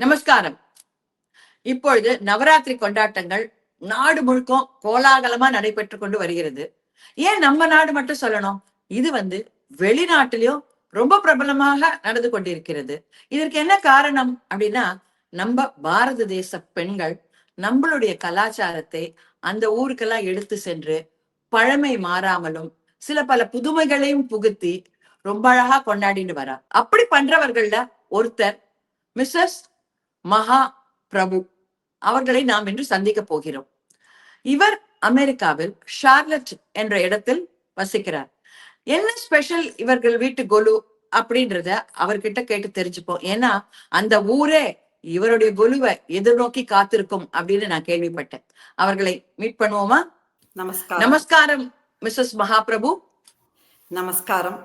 நமஸ்காரம். இப்பொழுது நவராத்திரி கொண்டாட்டங்கள் நாடு முழுக்கும் கோலாகலமா நடைபெற்று கொண்டு வருகிறது. ஏன் நம்ம நாடு மட்டும் சொல்லணும்? இது வந்து வெளிநாட்டிலும் ரொம்ப பிரபலமாக நடந்து கொண்டிருக்கிறது. இதற்கு என்ன காரணம் அப்படின்னா நம்ம பாரத தேச பெண்கள் நம்மளுடைய கலாச்சாரத்தை அந்த ஊருக்கெல்லாம் எடுத்து சென்று பழமை மாறாமலும் சில பல புதுமைகளையும் புகுத்தி ரொம்ப அழகா கொண்டாடிட்டு வரா அப்படி பண்றவர்கள்ல ஒருத்தர் மிஸ்ஸஸ் மகா பிரபு. அவர்களை நாம் இன்று சந்திக்க போகிறோம். இவர் அமெரிக்காவில் ஷார்லட் என்ற இடத்தில் வசிக்கிறார். என்ன ஸ்பெஷல் இவர்கள் வீட்டு கொலு அப்படின்றத அவர்கிட்ட கேட்டு தெரிஞ்சுப்போம். ஏன்னா அந்த ஊரே இவருடைய கொலுவை எதிர்நோக்கி காத்திருக்கும் அப்படின்னு நான் கேள்விப்பட்டேன். அவர்களை மீட் பண்ணுவோமா? நமஸ்காரம். நமஸ்காரம் மிஸ்ஸஸ் மகாபிரபு. நமஸ்காரம்.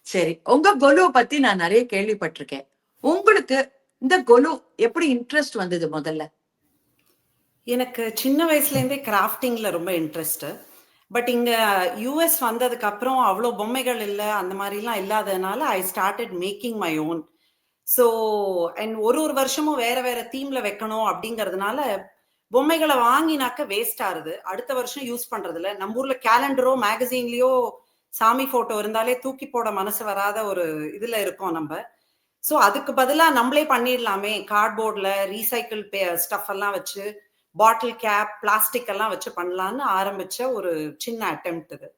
சரி உங்க கொலுவை பத்தி நான் நிறைய கேள்விப்பட்டிருக்கேன். உங்களுக்கு இந்த கொலு எப்படி இன்ட்ரெஸ்ட் வந்தது முதல்ல? எனக்கு சின்ன வயசுல இருந்தே கிராஃப்டிங்ல ரொம்ப இன்ட்ரெஸ்ட் பட் இங்க யூஎஸ் வந்ததுக்கு அப்புறம் அவ்வளோ பொம்மைகள் இல்லை அந்த மாதிரிலாம் இல்லாததுனால I started making my own so and ஒரு ஒரு வருஷமும் வேற வேற தீம்ல வைக்கணும் அப்படிங்கிறதுனால பொம்மைகளை வாங்கினாக்க வேஸ்ட் ஆகுது அடுத்த வருஷம் யூஸ் பண்றது இல்லை நம்ம ஊர்ல கேலண்டரோ மேகசீன்லயோ சாமி போட்டோ இருந்தாலே தூக்கி போட மனசு வராத ஒரு இதுல இருக்கோம் நம்ம. ஸோ அதுக்கு பதிலாக நம்மளே பண்ணிடலாமே. கார்ட்போர்டில் ரீசைக்கிள் பே ஸ்டஃப் எல்லாம் வச்சு பாட்டில் கேப் பிளாஸ்டிக் எல்லாம் வச்சு பண்ணலான்னு ஆரம்பிச்ச ஒரு சின்ன அட்டெம்ட் இது.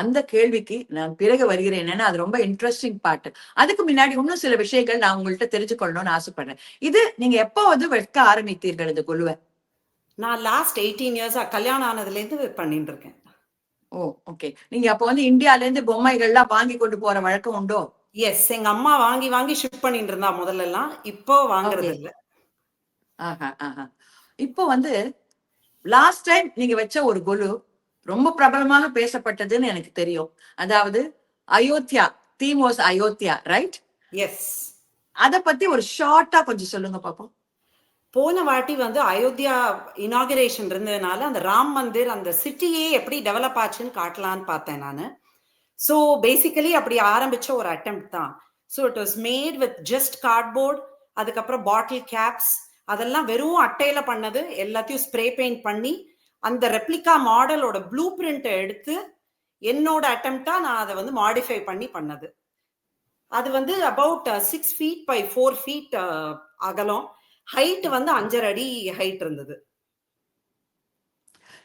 அந்த கேள்விக்கு நான் பிறகு வருகிறேன். என்னன்னா அது ரொம்ப இன்ட்ரெஸ்டிங் பார்ட் அதுக்கு முன்னாடி இன்னும் சில விஷயங்கள் நான் உங்கள்கிட்ட தெரிஞ்சுக்கொள்ளணும்னு ஆசைப்படுறேன். இது நீங்க எப்போ வந்து வைக்க ஆரம்பித்தீர்கள் இந்த குழுவை நான் லாஸ்ட் எயிட்டீன் இயர்ஸா கல்யாணம் ஆனதுலேருந்து பண்ணிட்டு இருக்கேன். ஓ ஓகே நீங்க அப்போ வந்து இந்தியால இருந்து பொம்மைகள்லாம் வாங்கி கொண்டு போற வழக்கம் உண்டோ? எஸ் எங்க அம்மா வாங்கி வாங்கி ஷிப் பண்ணிட்டு இருந்தா முதல்ல எல்லாம் இப்போ வாங்குறது. இல்ல. ஆஹா ஆஹா. இப்போ வந்து லாஸ்ட் டைம் நீங்க வச்ச ஒரு கொலு ரொம்ப பிரபலமாக பேசப்பட்டதுன்னு எனக்கு தெரியும். அதாவது Ayodhya theme was Ayodhya right yes அத பத்தி ஒரு ஷார்ட்டா கொஞ்சம் சொல்லுங்க பாப்போம். போன வாட்டி வந்து அயோத்தியா இனாகிரேஷன் இருந்ததுனால அந்த ராம் மந்திர் அந்த சிட்டியே எப்படி டெவலப் ஆச்சுன்னு காட்டலான்னு பார்த்தேன் நான். ஸோ பேசிக்கலி அப்படி ஆரம்பிச்ச ஒரு அட்டெம்ப்ட் தான். So it was made with just cardboard அதுக்கப்புறம் பாட்டில் கேப்ஸ் அதெல்லாம் வெறும் அட்டையில பண்ணது எல்லாத்தையும் ஸ்ப்ரே பெயிண்ட் பண்ணி அந்த ரெப்ளிகா மாடலோட ப்ளூ பிரிண்ட்டை எடுத்து என்னோட அட்டம்ப்டா நான் அதை வந்து மாடிஃபை பண்ணி பண்ணது. அது வந்து about six feet by four feet அகலம். ஹைட் வந்து அஞ்சரை அடி ஹைட் இருந்தது.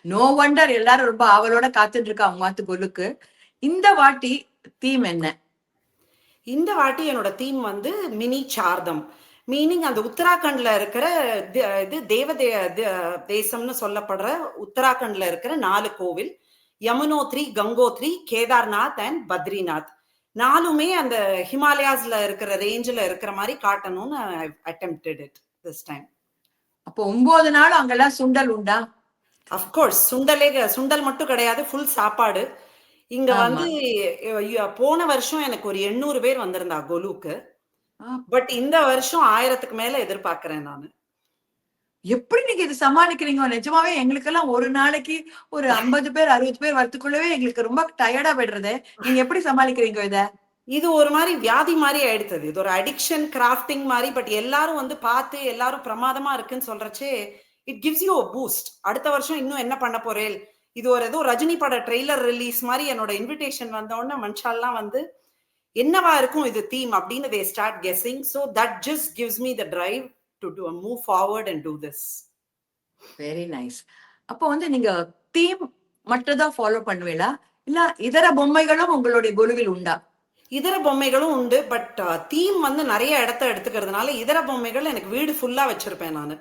நோ வண்டர் எல்லாரும் ரொம்ப அவளோட காத்துட்டு இருக்கா அவங்க மாத்து கொலுக்கு இந்த வாட்டி தீம் என்ன? இந்த வாட்டி என்னோட தீம் வந்து மினி சார்தம். மீனிங் அந்த உத்தராகண்ட்ல இருக்கிற இது தேவ தேசம்னு சொல்லப்படுற உத்தராகண்ட்ல இருக்கிற நாலு கோவில் யமுனோத்ரி கங்கோத்ரி கேதார்நாத் அண்ட் பத்ரிநாத். நாலுமே அந்த ஹிமாலயாஸ்ல இருக்கிற ரேஞ்சில் இருக்கிற மாதிரி காட்டணும்னு அட்டெம்ப்டட் இட் திஸ் டைம் அப்போ ஒன்பது நாள் அங்கெல்லாம் சுண்டல் உண்டா? அஃப்கோர்ஸ் சுண்டலே சுண்டல் மட்டும் கிடையாது ஃபுல் சாப்பாடு. இங்க ஆமா. வந்து அஹ், போன வருஷம் எனக்கு ஒரு எண்ணூறு பேர் வந்திருந்தா கொலுக்கு. ஆ, பட் இந்த வருஷம் ஆயிரத்துக்கு மேல எதிர்பார்க்கிறேன் நான். எப்படி நீங்க இது சமாளிக்கிறீங்க? நிஜமாவே எங்களுக்கெல்லாம் ஒரு நாளைக்கு ஒரு ஐம்பது பேர் அறுபது பேர் வரத்துக்குள்ளவே எங்களுக்கு ரொம்ப டயர்டா போயிடுறது. நீங்க எப்படி சமாளிக்கிறீங்க இத? இது ஒரு மாதிரி வியாதி மாதிரி ஆயிடுத்தது. இது ஒரு அடிக்ஷன் கிராஃப்டிங் மாதிரி பட் எல்லாரும் வந்து பார்த்து எல்லாரும் பிரமாதமா இருக்குன்னு சொல்றச்சே இட் கிவ்ஸ் யூ பூஸ்ட் அடுத்த வருஷம் இன்னும் என்ன பண்ண போறேன் இது ஒரு ஏதோ ரஜினி பட ட்ரெய்லர் ரிலீஸ் மாதிரி என்னோட இன்விடேஷன் வந்த உடனே மனுஷாலாம் வந்து என்னவா இருக்கும் இது தீம் அப்படின்னு they start guessing so that just gives me the drive to to move forward and do this very nice அப்போ வந்து நீங்க தீம் மட்டும் தான் ஃபாலோ பண்ணுவீங்களா? இல்ல இதர பொம்மைகளும் உங்களுடைய குழுவில் உண்டா? இதர பொம்மைகளும் உண்டு பட் தீம் வந்து நிறைய இடத்த எடுத்துக்கிறதுனால இதர பொம்மைகள் எனக்கு வீடு ஃபுல்லா வச்சிருப்பேன் நான்.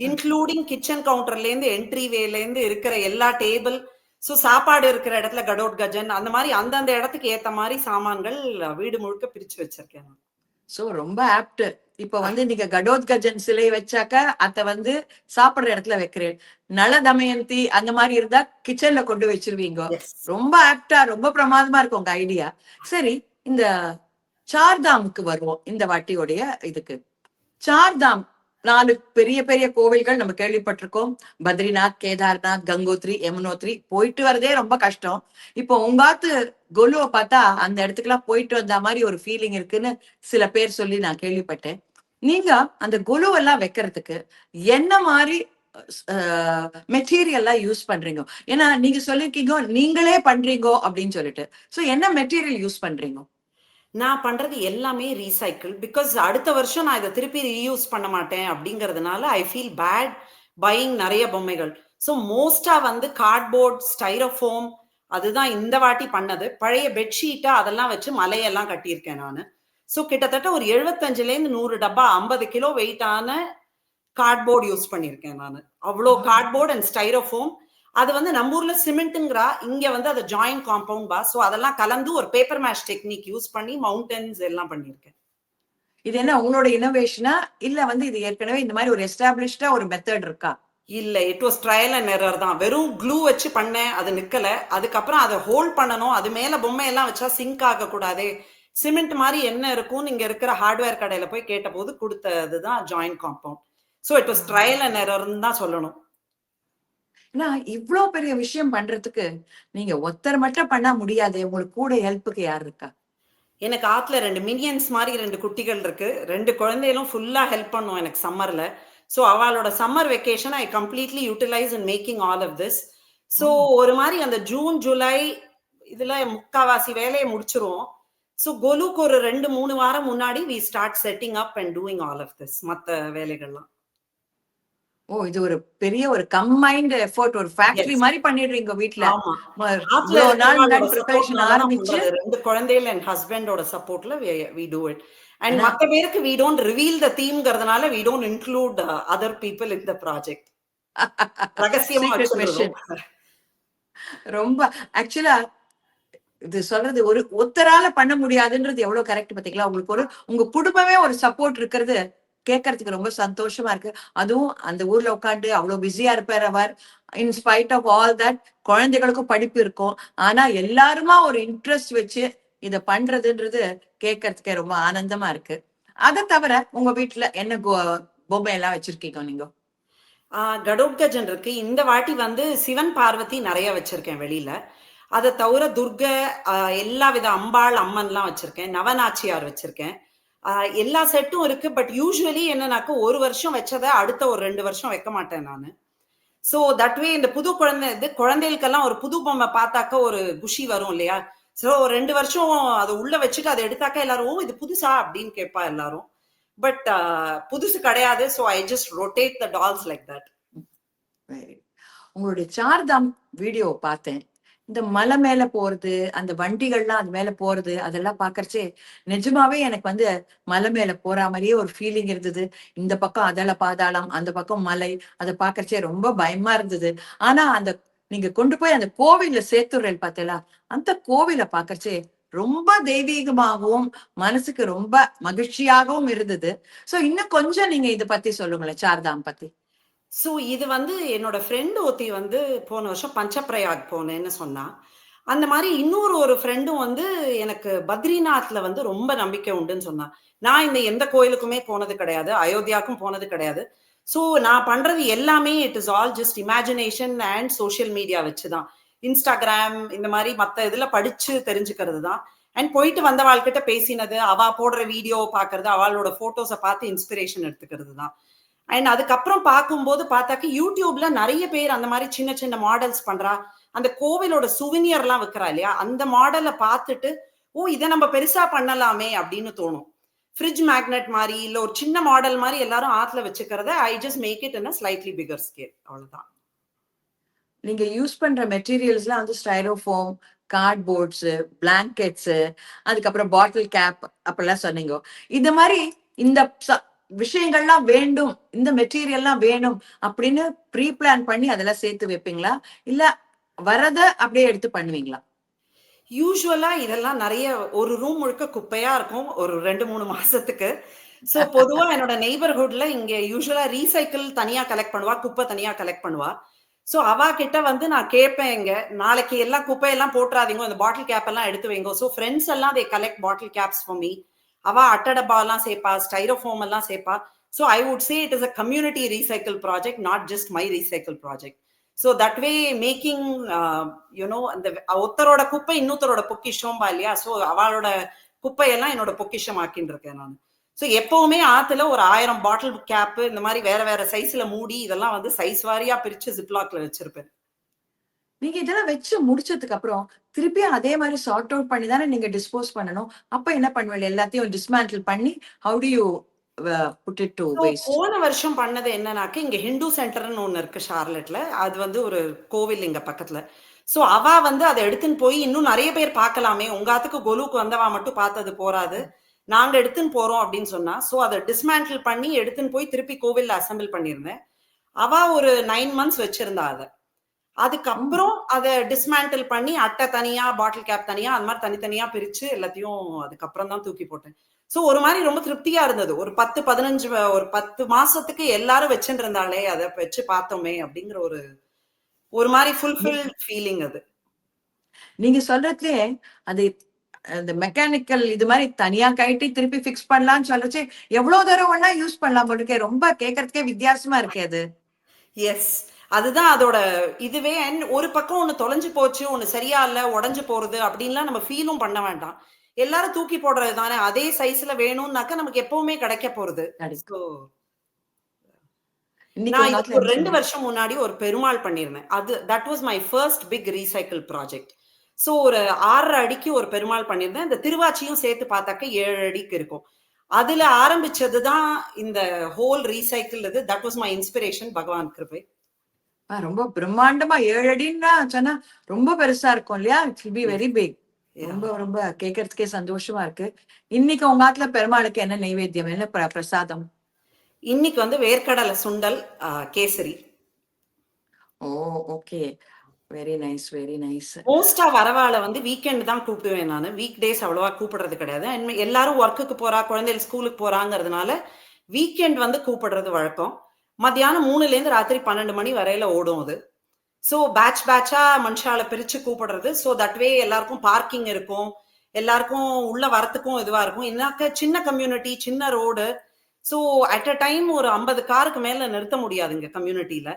இன்க்ளூடிங் கிச்சன் கவுண்டர்ல இருந்து என்ட்ரி வேல இருந்து இருக்கிற எல்லா டேபிள் ஸோ சாப்பாடு இருக்கிற இடத்துல கடோட் கஜன் அந்த மாதிரி அந்தந்த இடத்துக்கு ஏத்த மாதிரி சாமான்கள் வீடு முழுக்க பிரிச்சு வச்சிருக்கேன். சோ ரொம்ப ஆப்ட் இப்ப வந்து நீங்க கடோத்கஜன் சிலை வச்சாக்க அத வந்து சாப்பிடுற இடத்துல வைக்கிறேன். நல தமயந்தி அந்த மாதிரி இருந்தா கிச்சன்ல கொண்டு வச்சிருவீங்க. ரொம்ப ஆப்டா ரொம்ப பிரமாதமா இருக்கும் உங்க ஐடியா சரி இந்த சார்தாமுக்கு வருவோம் இந்த வாட்டியோடைய இதுக்கு. சார்தாம் நாலு பெரிய பெரிய கோவில்கள் நம்ம கேள்விப்பட்டிருக்கோம். பத்ரிநாத் கேதார்நாத் கங்கோத்ரி யமுனோத்ரி. போயிட்டு வரதே ரொம்ப கஷ்டம். இப்போ உங்காத்து கொலுவை பார்த்தா அந்த இடத்துக்குலாம் போயிட்டு வந்த மாதிரி ஒரு ஃபீலிங் இருக்குன்னு சில பேர் சொல்லி நான் கேள்விப்பட்டேன். நீங்க அந்த கொலுவெல்லாம் வைக்கிறதுக்கு என்ன மாதிரி மெட்டீரியல்லாம் யூஸ் பண்றீங்க? ஏன்னா நீங்க சொல்லிருக்கீங்க நீங்களே பண்றீங்க அப்படின்னு சொல்லிட்டு. சோ என்ன மெட்டீரியல் யூஸ் பண்றீங்க? நான் பண்றது எல்லாமே ரீசைக்கிள் பிகாஸ் அடுத்த வருஷம் நான் இதை திருப்பி ரீயூஸ் பண்ண மாட்டேன் அப்படிங்கறதுனால ஐ ஃபீல் பேட் பையிங் நிறைய பொம்மைகள். ஸோ மோஸ்டா வந்து கார்ட்போர்ட் ஸ்டைரோஃபோம் அதுதான் இந்த வாட்டி பண்ணது. பழைய பெட்ஷீட்டா அதெல்லாம் வச்சு மலையெல்லாம் கட்டியிருக்கேன் நான். ஸோ கிட்டத்தட்ட ஒரு எழுபத்தஞ்சுலேருந்து நூறு டப்பா ஐம்பது கிலோ வெயிட்டான கார்ட்போர்ட் யூஸ் பண்ணியிருக்கேன் நான். அவ்வளோ கார்ட்போர்ட் அண்ட் ஸ்டைரோஃபோம் அது வந்து நம்ம ஊர்ல சிமெண்ட்டுங்கிறா இங்க வந்து அது ஜாயிண்ட் காம்பவுண்ட் பா. ஸோ அதெல்லாம் கலந்து ஒரு பேப்பர் மேஷ் டெக்னிக் யூஸ் பண்ணி மவுண்டன்ஸ் எல்லாம் பண்ணியிருக்கேன். இது என்ன உங்களோட இனோவேஷனா இல்ல வந்து இது ஏற்கனவே இந்த மாதிரி ஒரு எஸ்டாப்ளிஷ்டா ஒரு மெத்தட் இருக்கா? இல்ல it was trial and error தான். வெறும் க்ளூ வச்சு பண்ணேன் அது நிக்கல. அதுக்கப்புறம் அதை ஹோல்ட் பண்ணணும். அது மேல பொம்மை எல்லாம் வச்சா சிங்க் ஆக கூடாதே சிமெண்ட் மாதிரி என்ன இருக்கும் இங்க இருக்கிற ஹார்ட்வேர் கடையில போய் கேட்டபோது கொடுத்ததுதான் joint compound so it was trial and எரர்னு தான் சொல்லணும். ஏன்னா இவ்ளோ பெரிய விஷயம் பண்றதுக்கு நீங்க ஒருத்தர் மட்டும் பண்ண முடியாது. உங்களுக்கு கூட ஹெல்ப்புக்கு யார் இருக்கா? எனக்கு ஆத்துல ரெண்டு மினியன்ஸ் மாதிரி ரெண்டு குட்டிகள் இருக்கு. ரெண்டு குழந்தைகளும் ஃபுல்லா ஹெல்ப் பண்ணும் எனக்கு சம்மர்ல ஸோ அவளோட summer vacation I completely utilize in making all of this so ஒரு மாதிரி அந்த ஜூன் ஜூலை இதுல முக்காவாசி வேலையை முடிச்சிருவோம். ஸோ கொலுக்கு ஒரு ரெண்டு மூணு வாரம் முன்னாடி we start setting up and doing all of this மற்ற வேலைகள்லாம். ஓ இது ஒரு பெரிய ஒரு கம்பைன்ட் எஃபோர்ட் ஒரு ஃபேக்டரி. மாதிரி பண்ணிடுறீங்க வீட்ல. தான் ஆரம்பிச்சு. ரெண்டு குழந்தைகள் அண்ட் ஹஸ்பண்டோட சப்போர்ட்ல வி டூ இட் அண்ட் மத்த பேருக்கு we don't reveal the தீம்ங்கிறதுனால we don't include other people in the project ரகசியமா ரொம்ப ஆக்சுவலா இது சொல்றது ஒரு ஒத்தரால பண்ண முடியாதுன்றது எவ்வளவு கரெக்ட் பாத்தீங்களா? உங்களுக்கு ஒரு உங்க குடும்பமே ஒரு சப்போர்ட் இருக்கிறது. கேட்கறதுக்கு ரொம்ப சந்தோஷமா இருக்கு. அதுவும் அந்த ஊர்ல உட்காந்து அவ்வளவு பிஸியா இருப்பார் அவர். In spite of all that குழந்தைகளுக்கும் படிப்பு இருக்கும். ஆனா எல்லாருமா ஒரு இன்ட்ரெஸ்ட் வச்சு இத பண்றதுன்றது கேட்கறதுக்கே ரொம்ப ஆனந்தமா இருக்கு. அதை தவிர உங்க வீட்டுல என்ன பொம்மை எல்லாம் வச்சிருக்கீங்க நீங்க? கடோட்கஜன் இருக்கு. இந்த வாட்டி வந்து சிவன் பார்வதி நிறைய வச்சிருக்கேன் வெளியில. அதை தவிர துர்க ஆஹ் எல்லா வித அம்பாள் அம்மன்லாம் வச்சிருக்கேன். நவநாச்சியார் வச்சிருக்கேன். எல்லா செட்டும் இருக்கு பட் யூஸ்வலி என்னன்னாக்க ஒரு வருஷம் வச்சதை அடுத்த ஒரு ரெண்டு வருஷம் வைக்க மாட்டேன் நான். ஸோ தட் வே இந்த புது குழந்தை இது குழந்தைகளுக்கெல்லாம் ஒரு புது பொம்மை பார்த்தாக்க ஒரு குஷி வரும் இல்லையா? ஸோ ரெண்டு வருஷம் அதை உள்ள வச்சுட்டு அதை எடுத்தாக்க எல்லாரும் இது புதுசா? அப்படின்னு கேட்பா எல்லாரும். பட் புதுசு கிடையாது so I just rotate the dolls like that உங்களுடைய சார்தாம் வீடியோ பார்த்தேன். இந்த மலை மேல போறது அந்த வண்டிகள்லாம் அது மேல போறது அதெல்லாம் பாக்குறச்சே நிஜமாவே எனக்கு வந்து மலை மேல போற மாதிரியே ஒரு ஃபீலிங் இருந்தது. இந்த பக்கம் அதல பாதாளம் அந்த பக்கம் மலை அதை பாக்குறச்சே ரொம்ப பயமா இருந்தது. ஆனா அந்த நீங்க கொண்டு போய் அந்த கோவில்ல சேர்த்துறேன் பார்த்தீங்களா அந்த கோவிலை பாக்குறச்சே ரொம்ப தெய்வீகமாகவும் மனசுக்கு ரொம்ப மகிழ்ச்சியாகவும் இருந்தது. சோ இன்னும் கொஞ்சம் நீங்க இதை பத்தி சொல்லுங்களேன் சார்தாம் பத்தி. ஸோ இது வந்து என்னோட ஃப்ரெண்டு ஒத்தி வந்து போன வருஷம் பஞ்சப்பிரயாக் போனேன்னு சொன்னா. அந்த மாதிரி இன்னொரு ஒரு ஃப்ரெண்டும் வந்து எனக்கு பத்ரிநாத்ல வந்து ரொம்ப நம்பிக்கை உண்டுன்னு சொன்னா. நான் இந்த எந்த கோயிலுக்குமே போனது கிடையாது அயோத்தியாவுக்கும் போனது கிடையாது. ஸோ நான் பண்றது எல்லாமே it is all just imagination and social media வச்சுதான். இன்ஸ்டாகிராம் இந்த மாதிரி மற்ற இதில் படிச்சு தெரிஞ்சுக்கிறது தான். அண்ட் போயிட்டு வந்தவாள்கிட்ட பேசினது அவ போடுற வீடியோ பாக்குறது அவளோட போட்டோஸை பார்த்து இன்ஸ்பிரேஷன் எடுத்துக்கிறது தான். அண்ட் அதுக்கப்புறம் பார்க்கும்போது பார்த்தாக்க யூடியூப்ல நிறைய பேர் அந்த மாதிரி சின்ன சின்ன மாடல்ஸ் பண்றா. அந்த கோவிலோட சுவினியர்லாம் விற்கிறா இல்லையா? அந்த மாடலை பார்த்துட்டு ஓ இதை நம்ம பெருசா பண்ணலாமே அப்படின்னு தோணும். ஃப்ரிட்ஜ் மேக்னெட் மாதிரி இல்லை ஒரு சின்ன மாடல் மாதிரி எல்லாரும் ஆத்துல வச்சுக்கிறத I just make it in slightly bigger scale அவ்வளவுதான். நீங்க யூஸ் பண்ற மெட்டீரியல்ஸ்லாம் வந்து ஸ்டைரோஃபோம் கார்ட்போர்ட்ஸ் பிளாங்கெட்ஸ் அதுக்கப்புறம் பாட்டில் கேப் அப்படிலாம் சொன்னீங்க. இந்த மாதிரி இந்த விஷயங்கள்லாம் வேண்டும். இந்த மெட்டீரியல்லாம் வேணும் அப்படின்னு ப்ரீ பிளான் பண்ணி அதெல்லாம் சேர்த்து வைப்பீங்களா? இல்ல வரத அப்படியே எடுத்து பண்ணுவீங்களா? யூஸ்வலா இதெல்லாம் நிறைய ஒரு ரூம் முழுக்க குப்பையா இருக்கும் ஒரு ரெண்டு மூணு மாசத்துக்கு. சோ பொதுவா என்னோட நெய்பர்ஹுட்ல இங்க யூஸ்வலா ரீசைக்கிள் தனியா கலெக்ட் பண்ணுவா குப்பை தனியா கலெக்ட் பண்ணுவா. சோ அவ கிட்ட வந்து நான் கேட்பேன் இங்க நாளைக்கு எல்லாம் குப்பையெல்லாம் போட்டுறாதீங்க அந்த பாட்டில் கேப் எல்லாம் எடுத்து வைங்க. சோ ஃப்ரெண்ட்ஸ் எல்லாம் they collect bottle caps for me அவ அட்டை எல்லாம் சேர்ப்பா ஸ்டைரோஃபோம் எல்லாம் சேர்ப்பா so I would say it is a community recycle project not just my recycle project so that way making you know அந்த ஒருத்தரோட குப்பை இன்னொருத்தரோட பொக்கிஷம் இல்லையா? ஸோ அவளோட குப்பையெல்லாம் என்னோட பொக்கிஷம் ஆக்கின்னு இருக்கேன் நான். ஸோ எப்பவுமே ஆத்துல ஒரு ஆயிரம் பாட்டில் கேப் இந்த மாதிரி வேற வேற சைஸ்ல மூடி இதெல்லாம் வந்து சைஸ் வாரியா பிரிச்சு ஜிப்லாக்ல வச்சிருப்பேன். நீங்க இதெல்லாம் வச்சு முடிச்சதுக்கு அப்புறம் திருப்பியும் அதே மாதிரி சார்ட் அவுட் பண்ணி தானே நீங்க டிஸ்போஸ் பண்ணணும். அப்ப என்ன பண்ணுவீங்க? எல்லாத்தையும் டிஸ்மேண்டில் பண்ணி ஹவு டு யூ போன வருஷம் பண்ணது என்னன்னாக்க இங்க ஹிந்து சென்டர்னு ஒண்ணு இருக்கு ஷார்லெட்ல அது வந்து ஒரு கோவில் இங்க பக்கத்துல. சோ அவ வந்து அதை எடுத்துன்னு போய் இன்னும் நிறைய பேர் பார்க்கலாமே. உங்க ஆத்துக்கு கொலுக்கு வந்தவா மட்டும் பார்த்தது போறாது. நாங்க எடுத்துன்னு போறோம் அப்படின்னு சொன்னா சோ அதை டிஸ்மேண்டில் பண்ணி எடுத்துன்னு போய் திருப்பி கோவில்ல அசெம்பிள் பண்ணியிருந்தேன். அவ ஒரு நைன் மந்த்ஸ் வச்சிருந்தா அதை. அதுக்கப்புறம் அதை டிஸ்மேண்டில் பண்ணி அட்டை தனியா பாட்டில் கேப் தனியா அந்த மாதிரி தனித்தனியா பிரிச்சு எல்லாத்தையும் அதுக்கப்புறம் தான் தூக்கி போட்டேன். சோ ஒரு மாதிரி ரொம்ப திருப்தியா இருந்தது. ஒரு பத்து பதினஞ்சு ஒரு பத்து மாசத்துக்கு எல்லாரும் வச்சுட்டு இருந்தாலே அதை வச்சு பார்த்தோமே அப்படிங்கிற ஒரு ஒரு மாதிரி ஃபுல்ஃபில் ஃபீலிங் அது. நீங்க சொல்றதுலயே அது அந்த மெக்கானிக்கல் இது மாதிரி தனியா கழட்டி திருப்பி ஃபிக்ஸ் பண்ணலாம்னு சொல்றச்சு எவ்வளவு தூரம் வேணா யூஸ் பண்ணலாம் போல இருக்கே. ரொம்ப கேட்கறதுக்கே வித்தியாசமா இருக்கே அது. எஸ் அதுதான் அதோட இதுவே ஒரு பக்கம் ஒண்ணு தொலைஞ்சு போச்சு ஒண்ணு சரியா இல்ல உடைஞ்சு போறது அப்படின்லாம் நம்ம ஃபீலும் பண்ண வேண்டாம். எல்லாரும் தூக்கி போடுறது தானே அதே சைஸ்ல வேணும்னாக்க நமக்கு எப்பவுமே கிடைக்க போறது. நான் இதுக்கு ரெண்டு வருஷம் முன்னாடி ஒரு பெருமாள் பண்ணியிருந்தேன். அது that was my first big recycle project so ஒரு ஆறரை அடிக்கு ஒரு பெருமாள் பண்ணியிருந்தேன். இந்த திருவாச்சியும் சேர்த்து பார்த்தாக்க ஏழு அடிக்கு இருக்கும். அதுல ஆரம்பிச்சது தான் இந்த ஹோல் ரீசைக்கிள் இது. தட் வாஸ் மை இன்ஸ்பிரேஷன் பகவான் கிருபை. ரொம்ப பிரம்மாண்டமா ஏழு அடின்னா சொன்னா ரொம்ப பெருசா இருக்கும் இல்லையா? It be very big. ரொம்ப ரொம்ப கேட்கறதுக்கே சந்தோஷமா இருக்கு. இன்னைக்கு உங்க ஆத்துல பெருமாளுக்கு என்ன நைவேத்தியம்? என்ன பிர- பிரசாதம்? இன்னைக்கு வந்து வேர்க்கடலை சுண்டல் கேசரி. ஓ okay. Very nice very nice மோஸ்டா வரவாளை வந்து வீக்கெண்ட் தான் கூப்பிடுவேன் நான். வீக் டேஸ் அவ்வளவா கூப்பிடுறது கிடையாது. எல்லாரும் ஒர்க்குக்கு போறா குழந்தைகள் ஸ்கூலுக்கு போறாங்கிறதுனால வீக்கெண்ட் வந்து கூப்பிடுறது வழக்கம். மத்தியானம் மூணுல இருந்து ராத்திரி பன்னெண்டு மணி வரையில ஓடும் அது. ஸோ பேட்ச் பேட்சா மனுஷால பிரிச்சு கூப்பிடுறது. ஸோ தட் வே எல்லாருக்கும் பார்க்கிங் இருக்கும். எல்லாருக்கும் உள்ள வரத்துக்கும் இதுவா இருக்கும். இன்னாக்க சின்ன கம்யூனிட்டி சின்ன road so at a time ஒரு ஐம்பது காருக்கு மேல நிறுத்த முடியாது இங்க கம்யூனிட்டியில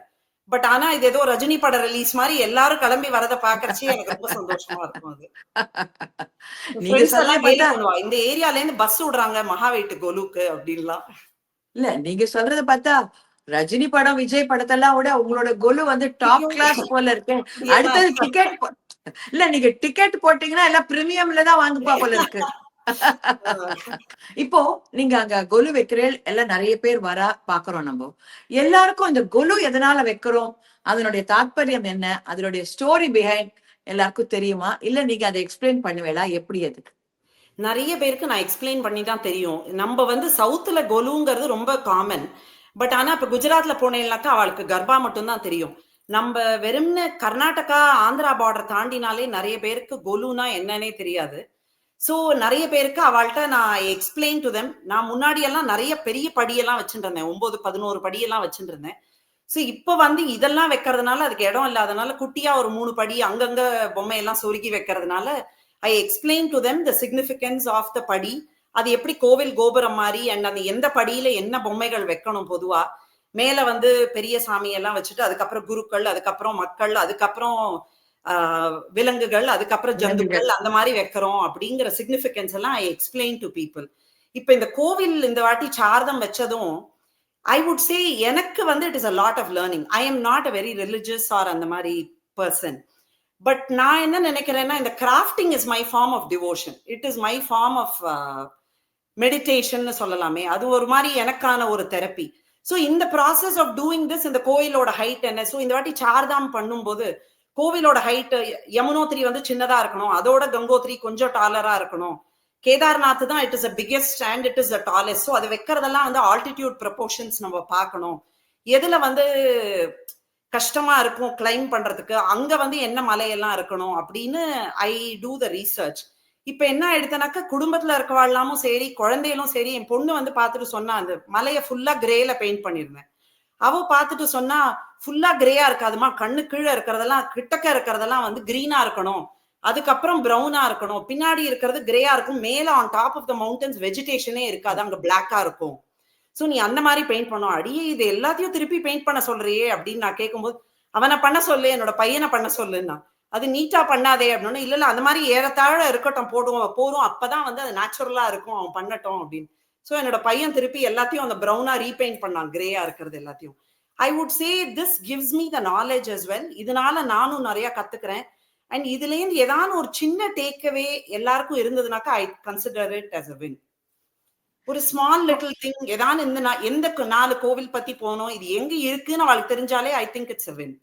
பட் ஆனா இது ஏதோ ரஜினி பட ரிலீஸ் மாதிரி எல்லாரும் கிளம்பி வரத பாக்கறச்சு எனக்கு ரொம்ப சந்தோஷமா இருக்கும் அது. இந்த ஏரியால இருந்து பஸ் விடுறாங்க மகாவீட்டு கொலுக்கு அப்படின்லாம். இல்ல நீங்க சொல்றத பார்த்தா ரஜினி படம் விஜய் படத்தெல்லாம் விட உங்களோட கொலு வந்து டாப். கிளாஸ் போல இருக்கு. அடுத்தது டிக்கெட் இல்ல நீங்க டிக்கெட் போட்டீங்கன்னா எல்லாம் பிரீமியம்ல தான் வாங்குப்பா போல இருக்கு. இப்போ நீங்க அங்க கொலு வைக்கிறேன் எல்லாம் நிறைய பேர் வர பாக்குறோம் நம்ம. எல்லாருக்கும் இந்த கொலு எதனால வைக்கிறோம்? அதனுடைய தாத்பரியம் என்ன? அதனுடைய ஸ்டோரி பிஹைண்ட் எல்லாருக்கும் தெரியுமா? இல்ல நீங்க அதை எக்ஸ்பிளைன் பண்ணுவேலா? எப்படி அது? நிறைய பேருக்கு நான் எக்ஸ்பிளைன் பண்ணி தான் தெரியும். நம்ம வந்து சவுத்துல கொலுங்கிறது ரொம்ப காமன் பட் ஆனா இப்ப குஜராத்ல போனேன்னாக்கா அவளுக்கு கர்ப்பா மட்டும்தான் தெரியும். நம்ம வெறும்னு கர்நாடகா ஆந்திரா பார்டர் தாண்டினாலே நிறைய பேருக்கு கொலுனா என்னன்னே தெரியாது. ஸோ நிறைய பேருக்கு அவள்கிட்ட நான் எக்ஸ்பிளைன் டு தெம் நான் முன்னாடியெல்லாம் நிறைய பெரிய படியெல்லாம் வச்சுருந்தேன். இருந்தேன் ஒன்பது பதினோரு படியெல்லாம் வச்சுருந்தேன். ஸோ இப்போ வந்து இதெல்லாம் வைக்கிறதுனால அதுக்கு இடம் இல்லாதனால குட்டியா ஒரு மூணு படி அங்கங்க பொம்மையெல்லாம் சொருகி வைக்கிறதுனால I explain to them the significance of the படி. அது எப்படி கோவில் கோபுரம் மாதிரி அண்ட் அந்த எந்த படியில என்ன பொம்மைகள் வைக்கணும் பொதுவா மேல வந்து பெரிய சாமி எல்லாம் வச்சுட்டு அதுக்கப்புறம் குருக்கள் அதுக்கப்புறம் மக்கள் அதுக்கப்புறம் விலங்குகள் அதுக்கப்புறம் ஜந்துக்கள் அந்த மாதிரி வைக்கிறோம் அப்படிங்கிற சிக்னிஃபிகன்ஸ் எல்லாம் ஐ எக்ஸ்பிளைன் டு பீப்புள் இப்ப இந்த கோவில் இந்த வாட்டி சார்தம் வச்சதும் ஐ வுட் சே எனக்கு வந்து it is a lot of learning I am not a very religious or அந்த மாதிரி பர்சன் பட் நான் என்ன நினைக்கிறேன்னா இந்த crafting is my form of devotion it is my form of meditation சொல்லலாமே. அது ஒரு மாதிரி எனக்கான ஒரு தெரப்பி ஸோ இந்த ப்ராசஸ் ஆஃப் டூயிங் திஸ் இந்த கோயிலோட ஹைட் என்ன? ஸோ இந்த வாட்டி சார்தாம் பண்ணும்போது கோவிலோட ஹைட் யமுனோத்ரி வந்து சின்னதா இருக்கணும். அதோட கங்கோத்ரி கொஞ்சம் டாலரா இருக்கணும். கேதார்நாத் தான் it is a biggest and it is a tallest so அது வைக்கிறதெல்லாம் வந்து ஆல்டிடியூட் ப்ரப்போர்ஷன்ஸ் நம்ம பார்க்கணும். எதுல வந்து கஷ்டமா இருக்கும் கிளைம் பண்றதுக்கு? அங்க வந்து என்ன மலையெல்லாம் இருக்கணும்? அப்படின்னு ஐ டூ த ரீசர்ச் இப்ப என்ன ஆயிடுதுனாக்கா குடும்பத்துல இருக்கவாழ்லாமும் சரி குழந்தைகளும் சரி என் பொண்ணு வந்து பார்த்துட்டு சொன்னா அந்த மலையை ஃபுல்லா கிரேல பெயிண்ட் பண்ணிருந்தேன். அவ பார்த்துட்டு சொன்னா ஃபுல்லா கிரேயா இருக்காதுமா கண்ணு கீழே இருக்கிறதெல்லாம் கிட்டக்க இருக்கிறதெல்லாம் வந்து கிரீனா இருக்கணும். அதுக்கப்புறம் பிரவுனா இருக்கணும். பின்னாடி இருக்கிறது கிரேயா இருக்கும். மேல on top of the mountains வெஜிடேஷனே இருக்காது. அங்க பிளாக்கா இருக்கும். ஸோ நீ அந்த மாதிரி பெயிண்ட் பண்ணும். அடியே இது எல்லாத்தையும் திருப்பி பெயிண்ட் பண்ண சொல்றியே அப்படின்னு நான் கேட்கும்போது அவனை பண்ண சொல்லு என்னோட பையனை பண்ண சொல்லுன்னா. அது நீட்டா பண்ணாதே அப்படின்னு. இல்ல இல்ல அந்த மாதிரி ஏறத்தாழ இருக்கட்டும் போடுவோம் போறோம். அப்பதான் வந்து அது நேச்சுரலா இருக்கும் அவன் பண்ணட்டும் அப்படின்னு. ஸோ என்னோட பையன் திருப்பி எல்லாத்தையும் அந்த ப்ரௌனா ரீபெயிண்ட் பண்ணான் கிரேயா இருக்கிறது எல்லாத்தையும். I would say this gives me the knowledge as well இதனால நானும் நிறைய கத்துக்கிறேன். அண்ட் இதுலேருந்து ஏதாவது ஒரு சின்ன டேக்அவே எல்லாருக்கும் இருந்ததுனாக்கா I consider it as a win ஒரு ஸ்மால் லிட்டில் திங் ஏதாவது இந்த எந்த நாலு கோவில் பத்தி போனோம் இது எங்க இருக்குன்னு அவளுக்கு தெரிஞ்சாலே I think it's a win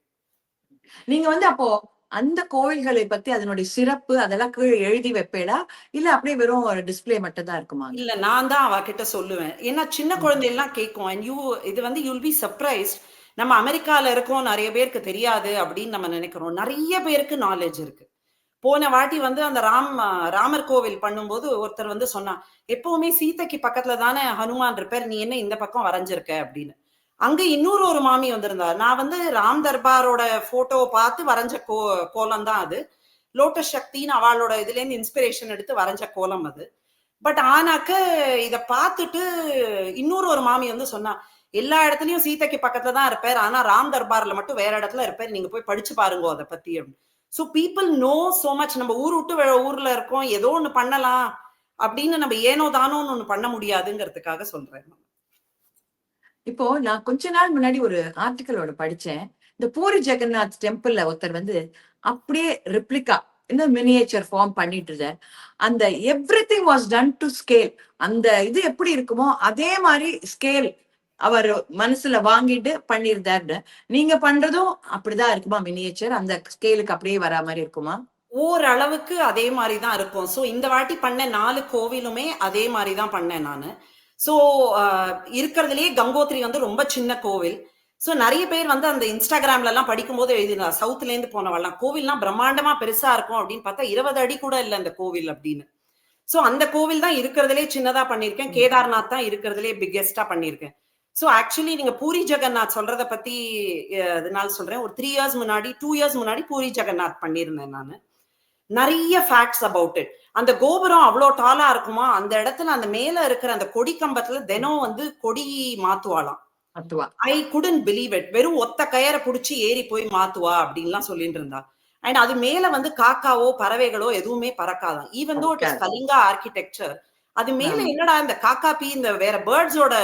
நீங்க வந்து அப்போ அந்த கோவில்களை பத்தி அதனுடைய சிறப்பு அதெல்லாம் கீழே எழுதி வைப்பேடா இல்ல அப்படியே வெறும் ஒரு டிஸ்ப்ளே மட்டும் தான் இருக்குமா? இல்ல நான் தான் அவகிட்ட சொல்லுவேன். ஏன்னா சின்ன குழந்தையெல்லாம் கேட்கும் அண்ட் யூ இது வந்து யூல் பி சர்ப்ரைஸ்ட் நம்ம அமெரிக்கால இருக்கோம் நிறைய பேருக்கு தெரியாது அப்படின்னு நம்ம நினைக்கிறோம். நிறைய பேருக்கு நாலேஜ் இருக்கு. போன வாட்டி வந்து அந்த ராம் ராமர் கோவில் பண்ணும்போது ஒருத்தர் வந்து சொன்னா எப்பவுமே சீதைக்கு பக்கத்துல தானே ஹனுமான் இருப்பார். நீ என்ன இந்த பக்கம் வரைஞ்சிருக்க? அப்படின்னு. அங்க இன்னொரு ஒரு மாமி வந்திருந்தார். நான் வந்து ராம் தர்பாரோட போட்டோவை பார்த்து வரைஞ்ச கோ கோலம் தான் அது. லோட்டஸ் சக்தின்னு அவளோட இதுல இருந்து இன்ஸ்பிரேஷன் எடுத்து வரைஞ்ச கோலம் அது. பட் ஆனாக்க இத பார்த்துட்டு இன்னொரு ஒரு மாமி வந்து சொன்னா எல்லா இடத்துலயும் சீதைக்கு பக்கத்துல தான் இருப்பார் ஆனா ராம் தர்பார்ல மட்டும் வேற இடத்துல இருப்பார் நீங்க போய் படிச்சு பாருங்க அதை பத்தி அப்படின்னு. So people know so much நம்ம ஊர் விட்டு ஊர்ல இருக்கோம் ஏதோ ஒண்ணு பண்ணலாம் அப்படின்னு நம்ம ஏனோ தானோன்னு ஒண்ணு பண்ண முடியாதுங்கிறதுக்காக சொல்றேன் இப்போ நான் கொஞ்ச நாள் முன்னாடி ஒரு ஆர்டிக்கலோட படிச்சேன். இந்த பூரி ஜெகநாத் டெம்பிள்ல ஒருத்தர் வந்து அப்படியே ரிப்ளிகா இந்த மினியேச்சர் ஃபார்ம் பண்ணிட்டு இருந்தேன் அந்த everything was done to scale அந்த இது எப்படி இருக்குமோ அதே மாதிரி ஸ்கேல் அவர் மனசுல வாங்கிட்டு பண்ணியிருந்தாருன்னு நீங்க பண்றதும் அப்படிதான் இருக்குமா மினியேச்சர் அந்த ஸ்கேலுக்கு அப்படியே வரா மாதிரி இருக்குமா? ஓரளவுக்கு அதே மாதிரி தான் இருக்கும். ஸோ இந்த வாட்டி பண்ண நாலு கோவிலுமே அதே மாதிரி தான் பண்ணேன் நான். ஸோ இருக்கிறதுலயே கங்கோத்ரி வந்து ரொம்ப சின்ன கோவில். ஸோ நிறைய பேர் வந்து அந்த இன்ஸ்டாகிராம்ல எல்லாம் படிக்கும்போது எழுதினா சவுத்துல இருந்து போனவெல்லாம் கோவில்லாம் பிரம்மாண்டமா பெருசா இருக்கும் அப்படின்னு பார்த்தா இருபது அடி கூட இல்லை அந்த கோவில் அப்படின்னு. ஸோ அந்த கோவில் தான் இருக்கிறதுலே சின்னதா பண்ணியிருக்கேன். கேதார்நாத் தான் இருக்கிறதுலே பிக்கெஸ்டா பண்ணியிருக்கேன். ஸோ ஆக்சுவலி நீங்க பூரி ஜெகநாத் சொல்றத பத்தி அஹ், அதனால சொல்றேன். ஒரு த்ரீ இயர்ஸ் முன்னாடி டூ இயர்ஸ் முன்னாடி பூரி ஜெகநாத் பண்ணியிருந்தேன் நான். நிறைய ஃபேக்ட்ஸ் அபவுட் இட் அந்த கோபுரம் அவ்வளோ டாலா இருக்குமா? அந்த இடத்துல அந்த மேல இருக்கிற அந்த கொடி கம்பத்துல தினம் வந்து கொடி மாத்துவாளாம். ஐ குடன் பிலீவ் இட் வெறும் ஒத்த கயரை புடிச்சு ஏறி போய் மாத்துவா அப்படின்லாம் சொல்லிட்டு இருந்தா. அண்ட் அது மேல வந்து காக்காவோ பறவைகளோ எதுவுமே பறக்காதான் even though it. Kalinga architecture அது மேல. என்னடா இந்த காக்கா பீ இந்த வேற பேர்ட்ஸோட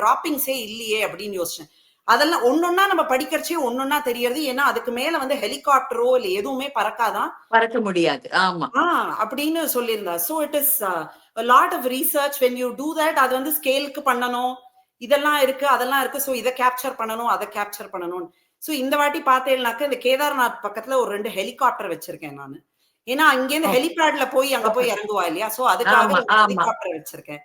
டிராப்பிங்ஸே இல்லையே அப்படின்னு யோசிச்சேன். அதெல்லாம் ஒன்னொன்னா நம்ம படிக்கிறச்சே ஒன்னொன்னா தெரியறது. ஏன்னா அதுக்கு மேல வந்து ஹெலிகாப்டரோ இல்ல எதுவுமே பறக்காதான் பறக்க முடியாது. ஆமா. ஆ அப்படின்னு சொல்லியிருந்தா. So it is lot of research when you do that அது வந்து ஸ்கேலுக்கு பண்ணணும். இதெல்லாம் இருக்கு அதெல்லாம் இருக்கு. ஸோ இதை கேப்சர் பண்ணணும் அதை கேப்சர் பண்ணணும் ஸோ இந்த வாட்டி பார்த்தேன்னாக்க இந்த கேதார்நாத் பக்கத்துல ஒரு ரெண்டு ஹெலிகாப்டர் வச்சிருக்கேன் நான். ஏன்னா அங்கேருந்து. ஹெலிபேட்ல போய் அங்க போய் இறங்குவா இல்லையா? ஸோ அதுக்காக. ஹெலிகாப்டர் வச்சிருக்கேன்.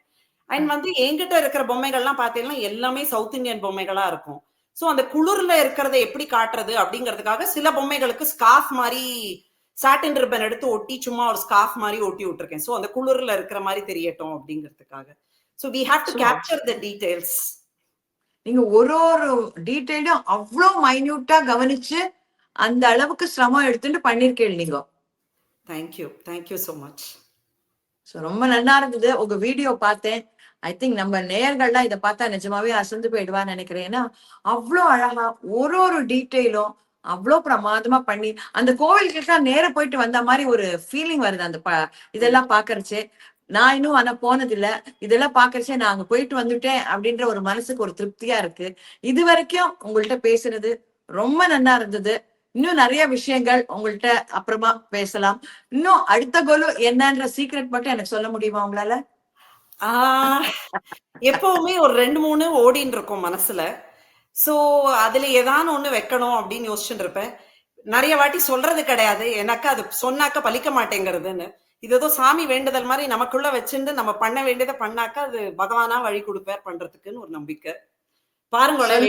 அண்ட் வந்து என்கிட்ட இருக்கிற பொம்மைகள்லாம் பார்த்தீங்கன்னா எல்லாமே சவுத் இந்தியன் பொம்மைகளா இருக்கும். ஸோ அந்த குளிர்ல இருக்கிறத எப்படி காட்டுறது அப்படிங்கிறதுக்காக சில பொம்மைகளுக்கு ஸ்கார்ஃப் மாதிரி சாட்டின் ரிப்பன் எடுத்து ஒட்டி சும்மா ஒரு ஸ்கார்ஃப் மாதிரி ஒட்டி விட்டுருக்கேன். ஸோ அந்த குளிர்ல இருக்கிற மாதிரி தெரியட்டும் அப்படிங்கிறதுக்காக. So we have to capture the details நீங்க ஒரு ஒரு டீட்டெயிலும் அவ்வளோ மைன்யூட்டா கவனிச்சு அந்த அளவுக்கு சிரமம் எடுத்துட்டு பண்ணிருக்கீங்க நீங்க. Thank you thank you so much so ரொம்ப நல்லா இருந்தது. உங்க வீடியோ பார்த்தேன். ஐ திங்க் நம்ம நேயர்கள்லாம் இதை பார்த்தா நிஜமாவே அசந்து போயிடுவான்னு நினைக்கிறேன். ஏன்னா அவ்வளோ அழகா ஒரு ஒரு டீட்டெயிலும் அவ்வளோ பிரமாதமா பண்ணி அந்த கோவிலுக்கு நேர போயிட்டு வந்த மாதிரி ஒரு ஃபீலிங் வருது அந்த ப இதெல்லாம் பாக்குறச்சே நான் இன்னும் ஆனா போனதில்ல. இதெல்லாம் பாக்குறச்சே நான் அங்க போயிட்டு வந்துட்டேன் அப்படின்ற ஒரு மனசுக்கு ஒரு திருப்தியா இருக்கு. இது வரைக்கும் உங்கள்கிட்ட பேசுனது ரொம்ப நல்லா இருந்தது. இன்னும் நிறைய விஷயங்கள் உங்கள்கிட்ட அப்புறமா பேசலாம். இன்னும் அடுத்த கோலு என்னன்ற சீக்ரெட் மட்டும் எனக்கு சொல்ல முடியுமா உங்களால? எப்பவுமே ஒரு ரெண்டு மூணு ஓடின்னு இருக்கும் மனசுல. சோ அதுல ஏதாவது ஒண்ணு வைக்கணும் அப்படின்னு யோசிச்சுட்டு இருப்பேன். நிறைய வாட்டி சொல்றது கிடையாது. எனக்கு அது சொன்னாக்க பலிக்க மாட்டேங்கிறதுன்னு. இது ஏதோ சாமி வேண்டுதல் மாதிரி நமக்குள்ள வச்சுட்டு நம்ம பண்ண வேண்டியதை பண்ணாக்க அது பகவானா வழி கொடுப்பார் பண்றதுக்குன்னு ஒரு நம்பிக்கை. பாருங்களேன்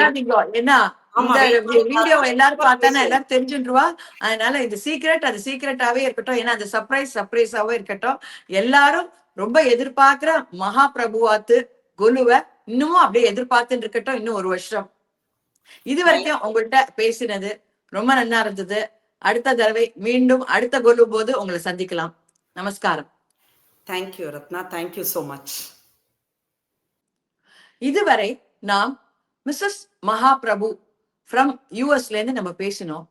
வீடியோ. எல்லாரும் பார்த்தானா. எல்லாரும் தெரிஞ்சுருவா. அதனால இது சீக்ரெட் அது சீக்ரெட்டாவே இருக்கட்டும். ஏன்னா அது சர்ப்ரைஸ் சர்ப்ரைஸாவே இருக்கட்டும். எல்லாரும் ரொம்ப எதிர்பார்க்கிற மகா பிரபுவாத்து குலுவை இன்னமும் அப்படியே எதிர்பார்த்துட்டு இருக்கட்டும் இன்னும் ஒரு வருஷம். இது வரைக்கும் உங்கள்கிட்ட பேசினது ரொம்ப நல்லா இருந்தது. அடுத்த தடவை மீண்டும் அடுத்த குலு போது உங்களை சந்திக்கலாம். நமஸ்காரம். Thank you Ratna thank you so much இதுவரை நாம் மிஸ்ஸஸ் மகாபிரபு ஃப்ரம் யூஎஸ்ல இருந்து நம்ம பேசினோம்.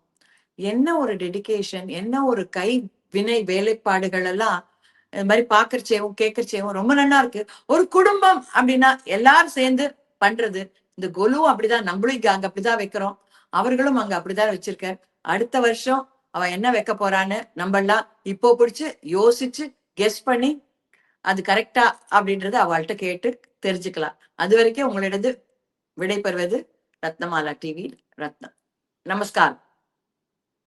என்ன ஒரு டெடிகேஷன் என்ன ஒரு கை வினை வேலைப்பாடுகள் எல்லாம் இது மாதிரி பாக்கறச்சேவும் கேட்கறச்சேவும் ரொம்ப நல்லா இருக்கு. ஒரு குடும்பம் அப்படின்னா எல்லாரும் சேர்ந்து பண்றது இந்த கொலுவும் அப்படிதான் நம்மளும் இங்க அங்க அப்படிதான் வைக்கிறோம். அவர்களும் அங்க அப்படிதான் வச்சிருக்க. அடுத்த வருஷம் அவ என்ன வைக்க போறான்னு நம்ம எல்லாம் இப்போ பிடிச்சு யோசிச்சு கெஸ் பண்ணி அது கரெக்டா அப்படின்றத அவள்கிட்ட கேட்டு தெரிஞ்சுக்கலாம். அது வரைக்கும் உங்களிடது விடைபெறுவது ரத்னமாலா டிவி ரத்னம். நமஸ்காரம்.